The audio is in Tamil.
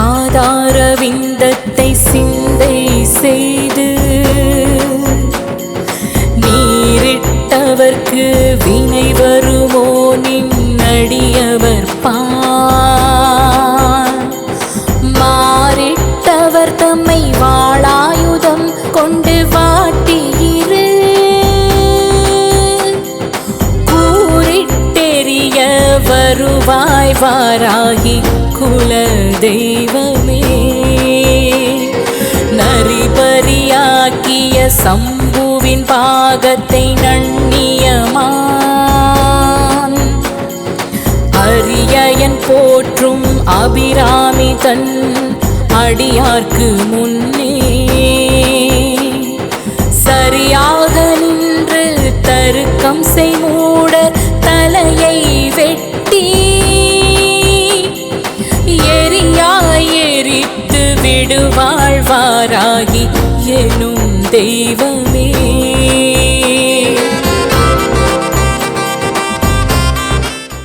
ஆதார விந்தத்தை சிந்தை செய்து நீரிட்டவர்க்கு வினை வருமோ நின் அடியவர் பா வாழ்வாராகி குல தெய்வமே நரிபரியாக்கிய சம்புவின் பாகத்தை நண்ணியமான் அரியயன் போற்றும் அபிராமி தன் அடியார்க்கு முன்னே. சரியாக நின்று தருக்கம் செய்வோம் எரித்து எனும் தெய்வம்.